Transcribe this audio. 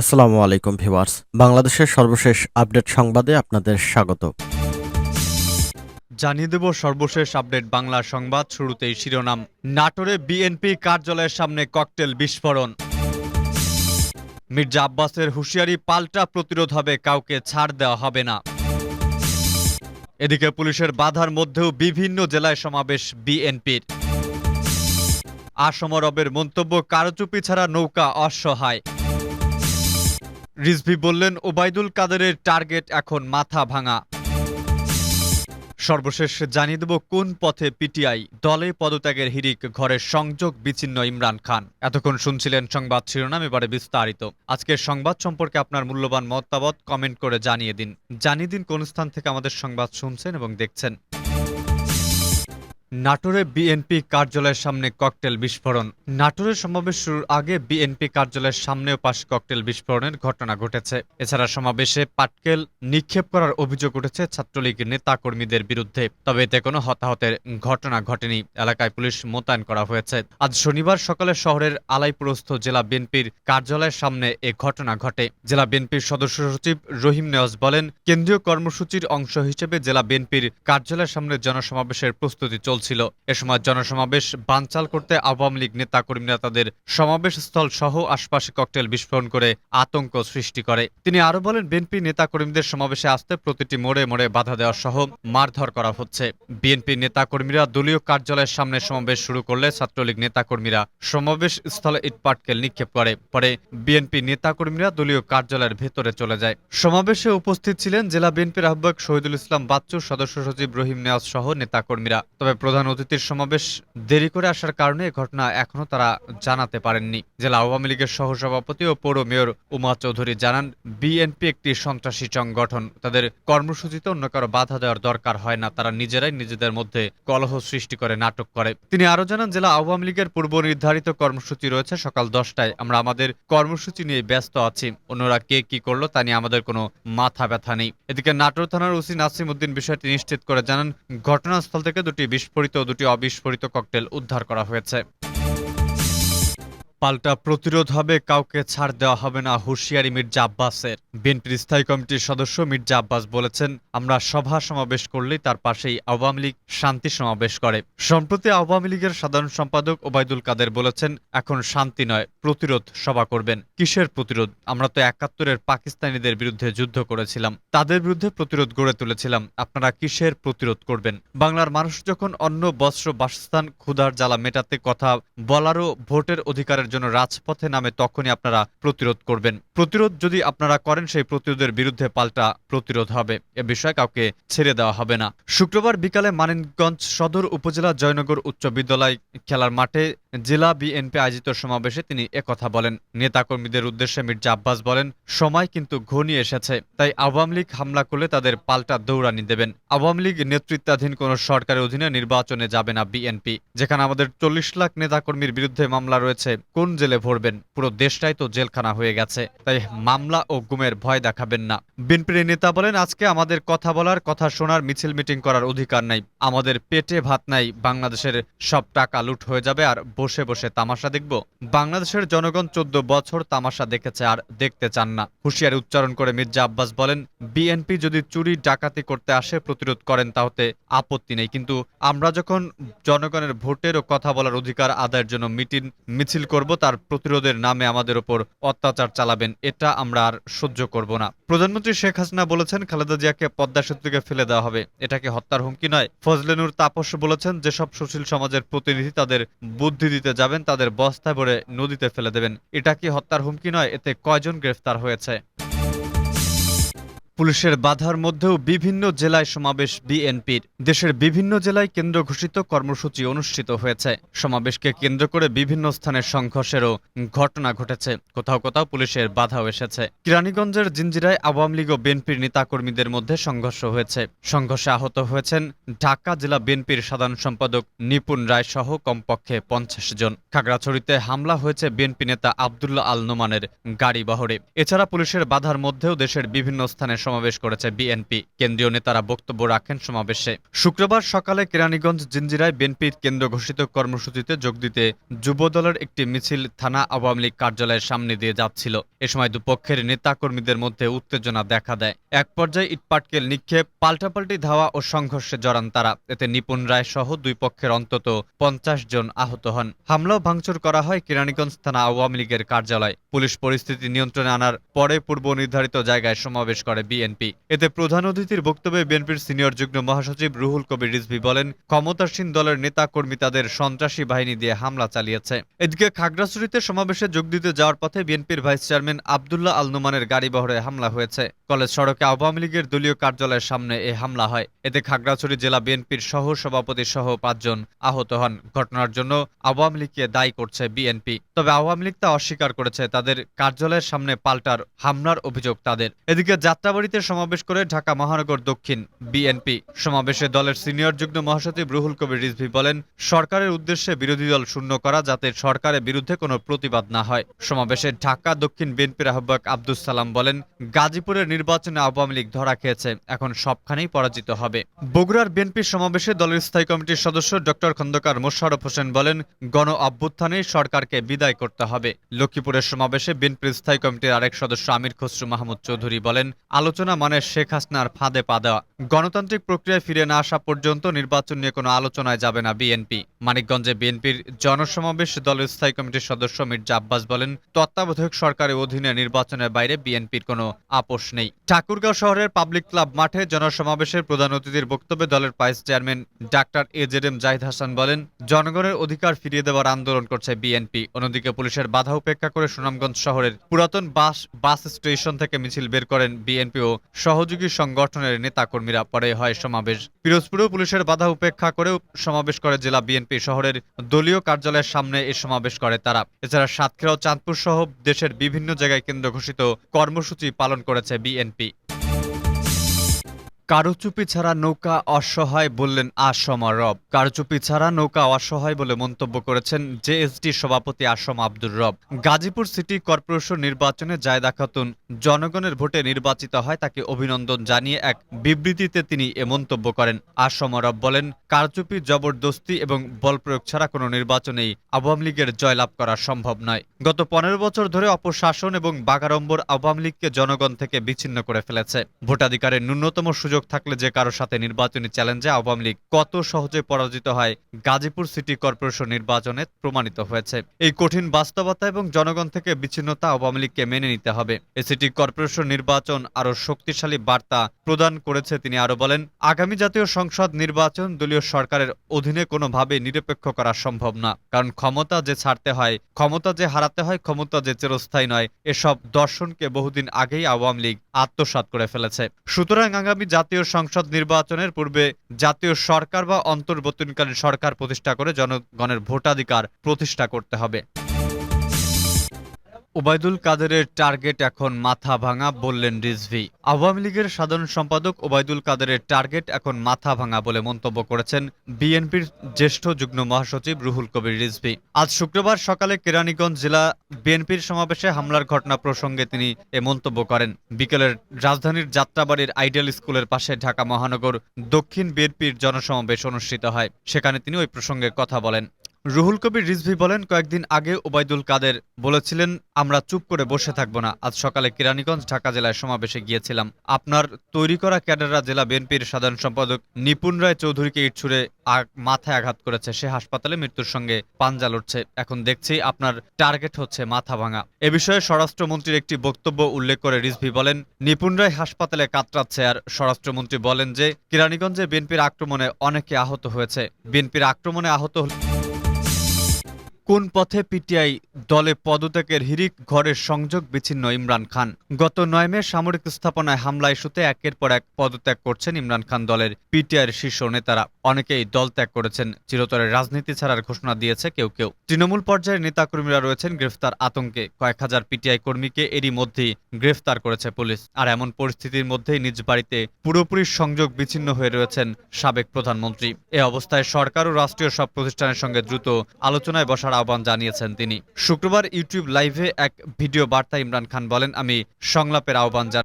আসসালামু আলাইকুম ভিউয়ার্স। বাংলাদেশের সর্বশেষ আপডেট সংবাদে আপনাদের স্বাগত। জানিয়ে দেব সর্বশেষ আপডেট বাংলা সংবাদ শুরুতেই শিরোনাম। নাটোরে বিএনপি কার্যালয়ের সামনে ককটেল বিস্ফোরণ। মির্জা আব্বাসের হুঁশিয়ারি পাল্টা প্রতিরোধ হবে, কাউকে ছাড় দেওয়া হবে না। এদিকে পুলিশের বাধার মধ্যেও বিভিন্ন জেলায় সমাবেশ বিএনপির। আসমরবের মন্তব্য, কারচুপি ছাড়া নৌকা অসহায়। রিজভি বললেন, ওবায়দুল কাদেরের টার্গেট এখন মাথা ভাঙা। সর্বশেষ জানিয়ে দেব কোন পথে পিটিআই দলে পদত্যাগের হিরিক ঘরের সংযোগ বিচ্ছিন্ন ইমরান খান। এতক্ষণ শুনছিলেন সংবাদ শিরোনাম, এবারে বিস্তারিত। আজকের সংবাদ সম্পর্কে আপনার মূল্যবান মতামত কমেন্ট করে জানিয়ে দিন। জানিয়ে দিন কোন স্থান থেকে আমাদের সংবাদ শুনছেন এবং দেখছেন। নাটোরে বিএনপি কার্যালয়ের সামনে ককটেল বিস্ফোরণ। নাটোরের সমাবেশ শুরুর আগে বিএনপি কার্যালয়ের সামনেও পাশ ককটেল বিস্ফোরণের ঘটনা ঘটেছে। এছাড়া সমাবেশে পাটকেল নিক্ষেপ করার অভিযোগ উঠেছে ছাত্রলীগ নেতা কর্মীদের বিরুদ্ধে। তবে এতে কোনো হতাহতের ঘটনা ঘটেনি। এলাকায় পুলিশ মোতায়েন করা হয়েছে। আজ শনিবার সকালে শহরের আলাইপুরস্থ জেলা বিএনপির কার্যালয়ের সামনে এ ঘটনা ঘটে। জেলা বিএনপির সদস্য সচিব রহিম নেওয়াজ বলেন, কেন্দ্রীয় কর্মসূচির অংশ হিসেবে জেলা বিএনপির কার্যালয়ের সামনে জনসমাবেশের প্রস্তুতি চলছিল। এ সময় জনসমাবেশ, বানচাল করতে আওয়ামী লীগ নেতা কর্মীরা তাদের সমাবেশ স্থল সহ আশপাশে ককটেল বিস্ফোরণ করে আতঙ্ক সৃষ্টি করে। তিনি আরও বলেন, বিএনপি নেতা কর্মীদের সমাবেশে আসতে প্রতিটি মোড়ে মোড়ে বাধা দেওয়া সহ মারধর করা হচ্ছে। বিএনপি নেতা কর্মীরা দলীয় কার্যালয়ের সামনে সমাবেশ শুরু করলে ছাত্রলীগ নেতা কর্মীরা সমাবেশ স্থলে ইটপাটকেল নিক্ষেপ করে। পরে বিএনপি নেতা কর্মীরা দলীয় কার্যালয়ের ভেতরে চলে যায়। সমাবেশে উপস্থিত ছিলেন জেলা বিএনপির আহ্বায়ক শহীদুল ইসলাম বাচ্চু, সদস্য সচিব রহিম নেওয়াজ সহ নেতা কর্মীরা তবে প্রধান অতিথির সমাবেশ দেরি করে আসার কারণে এ ঘটনা এখনও তারা জানাতে পারেননি। জেলা আওয়ামী লীগের সহসভাপতি ও পৌর মেয়র উমা চৌধুরী জানান, বিএনপি একটি সন্ত্রাসী সংগঠন। তাদের কর্মসূচিতে অন্য কারও বাধা দেওয়ার দরকার হয় না, তারা নিজেরাই নিজেদের মধ্যে কলহ সৃষ্টি করে, নাটক করে। তিনি আরও জানান, জেলা আওয়ামী লীগের পূর্ব নির্ধারিত কর্মসূচি রয়েছে সকাল দশটায়। আমরা আমাদের কর্মসূচি নিয়ে ব্যস্ত আছি। অন্যরা কে কি করল তা নিয়ে আমাদের কোনো মাথা ব্যথা নেই। এদিকে নাটোর থানার ওসি নাসিম উদ্দিন বিষয়টি নিশ্চিত করে জানান, ঘটনাস্থল থেকে দুটি বিস্ফোরিত দুটি অবিস্ফোরিত ককটেল উদ্ধার করা হয়েছে। পাল্টা প্রতিরোধ হবে, কাউকে ছাড় দেওয়া হবে না, হুঁশিয়ারি মির্জা আব্বাসের। বিএনপির স্থায়ী কমিটির সদস্য মির্জা আব্বাস বলেছেন, আমরা সভা সমাবেশ করলেই তার পাশেই আওয়ামী লীগ শান্তি সমাবেশ করে। সম্প্রতি আওয়ামী লীগের সাধারণ সম্পাদক ওবায়দুল কাদের বলেছেন, এখন শান্তি নয়, প্রতিরোধ সভা করবেন। কিসের প্রতিরোধ? আমরা তো একাত্তরের পাকিস্তানিদের বিরুদ্ধে যুদ্ধ করেছিলাম। তাদের বিরুদ্ধে প্রতিরোধ গড়ে তুলেছিলাম। আপনারা কিসের প্রতিরোধ করবেন? বাংলার মানুষ যখন অন্য বস্ত্র বাসস্থান, ক্ষুধার জ্বালা মেটাতে কথা বলারও ভোটের অধিকারের জন্য রাজপথে নামে তখনই আপনারা প্রতিরোধ করবেন। প্রতিরোধ যদি আপনারা করেন, সেই প্রতিরোধের বিরুদ্ধে পাল্টা প্রতিরোধ হবে। এ বিষয়ে কাউকে ছেড়ে দেওয়া হবে না। শুক্রবার বিকালে মানিকগঞ্জ সদর উপজেলা জয়নগর উচ্চ বিদ্যালয় খেলার মাঠে জেলা বিএনপি আয়োজিত সমাবেশে তিনি একথা বলেন। নেতাকর্মীদের উদ্দেশ্যে মির্জা আব্বাস বলেন, সময় কিন্তু ঘনিয়ে এসেছে, তাই আওয়ামী লীগ হামলা করলে তাদের পাল্টা দৌড়ানি দেবেন। আওয়ামী লীগ নেতৃত্বাধীন কোন সরকারের অধীনে নির্বাচনে যাবে না বিএনপি। যেখানে আমাদের চল্লিশ লাখ নেতাকর্মীর বিরুদ্ধে মামলা রয়েছে, কোন জেলে ভরবেন? পুরো দেশটাই তো জেলখানা হয়ে গেছে, তাই মামলা ও গুমের ভয় দেখাবেন না। বিএনপির নেতা বলেন, আজকে আমাদের কথা বলার, কথা শোনার, মিছিল মিটিং করার অধিকার নাই। আমাদের পেটে ভাত নাই, বাংলাদেশের সব টাকা লুট হয়ে যাবে আর বসে বসে তামাশা দেখব। বাংলাদেশের জনগণ চোদ্দ বছর তামাশা দেখেছে আর দেখতে চান না। হুঁশিয়ারি উচ্চারণ করে মির্জা আব্বাস বলেন, বিএনপি যদি চুরি, ডাকাতি করতে আসে, প্রতিরোধ করেন তাহতে আপত্তি নেই। কিন্তু আমরা যখন জনগণের ভোটের ও কথা বলার অধিকার আদায়ের জন্য মিটিং, মিছিল করব, তার প্রতিরোধের নামে আমাদের ওপর অত্যাচার চালাবেন, এটা আমরা আর সহ্য করব না। প্রধানমন্ত্রী শেখ হাসিনা বলেছেন, খালেদা জিয়াকে পদ্মা সেতু থেকে ফেলে দেওয়া হবে। এটাকে হত্যার হুমকি নয়? ফজলেনুর তাপস বলেছেন, যেসব সুশীল সমাজের প্রতিনিধি তাদের বুদ্ধি দিতে যাবেন, তাদের বস্তায় ভরে নদীতে ফেলে দেবেন। এটা কি হত্যার হুমকি নয়? এতে কয়জন গ্রেফতার হয়েছে? পুলিশের বাধার মধ্যেও বিভিন্ন জেলায় সমাবেশ বিএনপির। দেশের বিভিন্ন জেলায় কেন্দ্র ঘোষিত কর্মসূচি অনুষ্ঠিত হয়েছে। সমাবেশকে কেন্দ্র করে বিভিন্ন স্থানে সংঘর্ষেরও ঘটনা ঘটেছে। কোথাও কোথাও পুলিশের বাধাও এসেছে। কিরানীগঞ্জের জিঞ্জিরায় আওয়ামী লীগ ও বিএনপির নেতাকর্মীদের মধ্যে সংঘর্ষ হয়েছে। সংঘর্ষে আহত হয়েছেন ঢাকা জেলা বিএনপির সাধারণ সম্পাদক নিপুণ রায় সহ কমপক্ষে পঞ্চাশ জন। খাগড়াছড়িতে হামলা হয়েছে বিএনপি নেতা আবদুল্লাহ আল নোমানের গাড়ি বহরে এছাড়া পুলিশের বাধার মধ্যেও দেশের বিভিন্ন স্থানে সমাবেশ করেছে বিএনপি। কেন্দ্রীয় নেতারা বক্তব্য রাখেন সমাবেশে। শুক্রবার সকালে কেরানীগঞ্জ জিঞ্জিরায় বিএনপির কেন্দ্র ঘোষিত কর্মসূচিতে যোগ দিতে যুবদলের একটি মিছিল থানা আওয়ামী লীগ কার্যালয়ের সামনে দিয়ে যাচ্ছিল। এ সময় দুপক্ষের নেতাকর্মীদের মধ্যে উত্তেজনা দেখা দেয়। এক পর্যায়ে ইটপাটকেল নিক্ষেপ, পাল্টাপাল্টি ধাওয়া ও সংঘর্ষে জড়ান তারা। এতে নিপুণ রায় সহ দুই পক্ষের অন্তত পঞ্চাশ জন আহত হন। হামলা ভাঙচুর করা হয় কেরানীগঞ্জ থানা আওয়ামী লীগের কার্যালয়। পুলিশ পরিস্থিতি নিয়ন্ত্রণে আনার পরে পূর্ব নির্ধারিত জায়গায় সমাবেশ করে বিএনপি। এতে প্রধান অতিথির বক্তব্যে বিএনপির সিনিয়র যুগ্ম মহাসচিব রুহুল কবির রিজভি বলেন, ক্ষমতাসীন দলের নেতা কর্মী তাদের সন্ত্রাসী বাহিনী দিয়ে হামলা চালিয়েছে। এদিকে খাগড়াছড়িতে সমাবেশে যোগ দিতে যাওয়ার পথে বিএনপির ভাইস চেয়ারম্যান আবদুল্লাহ আল নোমানের গাড়ি বহরে হামলা হয়েছে। কলেজ সড়কে আওয়ামী লীগের দলীয় কার্যালয়ের সামনে এ হামলা হয়। এতে খাগড়াছড়ি জেলা বিএনপির সহ সভাপতি সহ পাঁচজন আহত হন। ঘটনার জন্য আওয়ামী লীগকে দায়ী করছে বিএনপি। তবে আওয়ামী লীগ তা অস্বীকার করেছে। তাদের কার্যালয়ের সামনে পাল্টার হামলার অভিযোগ তাদের। এদিকে যাত্রাবাড়িতে সমাবেশ করে ঢাকা মহানগর দক্ষিণ বিএনপি। সমাবেশে দলের সিনিয়র যুগ্ম মহাসচিব রুহুল কবির রিজভি বলেন, সরকারের উদ্দেশ্যে বিরোধী দল শূন্য করা যাতে সরকারের বিরুদ্ধে কোনো প্রতিবাদ না হয়। সমাবেশে ঢাকা দক্ষিণ বিএনপির আহ্বায়ক আব্দুস সালাম বলেন, গাজীপুরের নির্বাচনে আওয়ামী লীগ ধরা খেয়েছে। এখন সবখানেই পরাজিত হবে। বগুড়ার বিএনপির সমাবেশে দলের স্থায়ী কমিটির সদস্য ডক্টর খন্দকার মোশাররফ হোসেন বলেন, গণ অভ্যুত্থানেই সরকারকে বিদায় করতে হবে। লক্ষ্মীপুরের সমাবেশে বিএনপির স্থায়ী কমিটির আরেক সদস্য আমির খসরু মাহমুদ চৌধুরী বলেন, আলোচনা মানে শেখ হাসনার ফাঁদে পা দেওয়া। গণতান্ত্রিক প্রক্রিয়ায় ফিরে না আসা পর্যন্ত নির্বাচন নিয়ে কোনো আলোচনায় যাবে না বিএনপি। মানিকগঞ্জে বিএনপির জনসমাবেশ দলের স্থায়ী কমিটির সদস্য মির্জা আব্বাস বলেন, তত্ত্বাবধায়ক সরকারের অধীনে নির্বাচনের বাইরে বিএনপির কোনো আপোষ নেই। ঠাকুরগাঁও শহরের পাবলিক ক্লাব মাঠে জনসমাবেশের প্রধান অতিথির বক্তব্যে দলের vice chairman doctor A Z M Zahid Hasan বলেন, জনগণের অধিকার ফিরিয়ে দেওয়ার আন্দোলন করছে বিএনপি। অন্যদিকে পুলিশের বাধা উপেক্ষা করে সুনামগঞ্জ শহরের পুরাতন বাস বাস স্টেশন থেকে মিছিল বের করেন বিএনপি ও সহযোগী সংগঠনের নেতাকর্মীরা। পরে হয় সমাবেশ। পিরোজপুরেও পুলিশের বাধা উপেক্ষা করেও সমাবেশ করে জেলা বিএনপি শহরের দলীয় কার্যালয়ের সামনে এই সমাবেশ করে তারা। এছাড়া সাতক্ষীরা ও চাঁদপুর সহ দেশের বিভিন্ন জায়গায় কেন্দ্র ঘোষিত কর্মসূচি পালন করেছে বিএনপি BNP কারুচুপি ছাড়া নৌকা অসহায় বললেন আসম রব। কারুচুপি ছাড়া নৌকা অসহায় বলে মন্তব্য করেছেন জেএসডি সভাপতি আসম আব্দুর রব। গাজীপুর সিটি কর্পোরেশন নির্বাচনে জায়দা খাতুন জনগণের ভোটে নির্বাচিত হয় তাকে অভিনন্দন জানিয়ে এক বিবৃতিতে তিনি এ মন্তব্য করেন। আসম রব বলেন, কারচুপি জবরদস্তি এবং বল প্রয়োগ ছাড়া কোনো নির্বাচনেই আওয়ামী লীগের জয়লাভ করা সম্ভব নয়। গত পনেরো বছর ধরে অপশাসন এবং বাগাড়ম্বর আওয়ামী লীগকে জনগণ থেকে বিচ্ছিন্ন করে ফেলেছে। ভোটাধিকারের ন্যূনতম সুযোগ থাকলে যে কারও সাথে নির্বাচনী চ্যালেঞ্জে আওয়ামী লীগ কত সহজে পরাজিত হয়, গাজীপুর সিটি কর্পোরেশন নির্বাচনে প্রমাণিত হয়েছে। এই কঠিন বাস্তবতা এবং জনগণ থেকে বিচ্ছিন্নতা আওয়ামী লীগকে মেনে নিতে হবে। এই সিটি কর্পোরেশন নির্বাচন আরও শক্তিশালী বার্তা প্রদান করেছে, তিনি আরও বলেন, আগামী জাতীয় সংসদ নির্বাচন দলীয় সরকারের অধীনে কোনোভাবে নিরপেক্ষ করা সম্ভব না। কারণ ক্ষমতা যে ছাড়তে হয়, ক্ষমতা যে হারাতে হয়, ক্ষমতা যে চিরস্থায়ী নয়, এসব দর্শনকে বহুদিন আগেই আওয়ামী লীগ আত্মসাৎ করে ফেলেছে। সুতরাং আগামী জাতীয় সংসদ নির্বাচনের পূর্বে জাতীয় সরকার বা অন্তর্বর্তীকালীন সরকার প্রতিষ্ঠা করে জনগণের ভোটাধিকার প্রতিষ্ঠা করতে হবে। ওবায়দুল কাদেরের টার্গেট এখন মাথা ভাঙা বললেন রিজভি। আওয়ামী লীগের সাধারণ সম্পাদক ওবায়দুল কাদেরের টার্গেট এখন মাথা ভাঙা বলে মন্তব্য করেছেন বিএনপির জ্যেষ্ঠ যুগ্ম মহাসচিব রুহুল কবির রিজভি। আজ শুক্রবার সকালে কেরানীগঞ্জ জেলা বিএনপির সমাবেশে হামলার ঘটনা প্রসঙ্গে তিনি এ মন্তব্য করেন। বিকেলের রাজধানীর যাত্রাবাড়ির আইডিয়াল স্কুলের পাশে ঢাকা মহানগর দক্ষিণ বিএনপির জনসমাবেশ অনুষ্ঠিত হয়। সেখানে তিনি ওই প্রসঙ্গে কথা বলেন। রুহুল কবির রিজভি বলেন, কয়েকদিন আগে ওবায়দুল কাদের বলেছিলেন, আমরা চুপ করে বসে থাকব না। আজ সকালে কেরানীগঞ্জ ঢাকা জেলায় সমাবেশে গিয়েছিলাম। আপনার তৈরি করা ক্যাডাররা জেলা বিএনপির সাধারণ সম্পাদক নিপুণ রায় চৌধুরীকে ইট ছুড়ে মাথায় আঘাত করেছে। সে হাসপাতালে মৃত্যুর সঙ্গে পাঞ্জা লড়ছে। এখন দেখছি আপনার টার্গেট হচ্ছে মাথা ভাঙা। এ বিষয়ে স্বরাষ্ট্রমন্ত্রীর একটি বক্তব্য উল্লেখ করে রিজভি বলেন, নিপুণ রায় হাসপাতালে কাতরাচ্ছে। আর স্বরাষ্ট্রমন্ত্রী বলেন যে, কেরানীগঞ্জে বিএনপির আক্রমণে অনেকে আহত হয়েছে। বিএনপির আক্রমণে আহত হল- কোন পথে পিটিআই দলে পদত্যাগের হিরিক ঘরের সংযোগ বিচ্ছিন্ন ইমরান খান? গত নয় মে সামরিক স্থাপনায় হামলা ইস্যুতে একের পর এক পদত্যাগ করছেন ইমরান খান দলের পিটিআইয়ের শীর্ষ নেতারা। অনেকেই দল ত্যাগ করেছেন চিরতরের রাজনীতি ছাড়ার ঘোষণা দিয়েছে কেউ কেউ। তৃণমূল পর্যায়ের নেতাকর্মীরা রয়েছেন গ্রেফতার আতঙ্কে। কয়েক হাজার পিটিআই কর্মীকে এরই মধ্যেই গ্রেফতার করেছে পুলিশ। আর এমন পরিস্থিতির মধ্যেই নিজ বাড়িতে পুরোপুরি সংযোগ বিচ্ছিন্ন হয়ে রয়েছেন সাবেক প্রধানমন্ত্রী। এ অবস্থায় সরকার ও রাষ্ট্রীয় সব প্রতিষ্ঠানের সঙ্গে দ্রুত আলোচনায় বসার আহ্বান জানিয়েছেন তিনি। শুক্রবার ইউটিউব লাইভে এক ভিডিও বার্তা ইমরান খান বলেন, আমি সংলাপের আহ্বান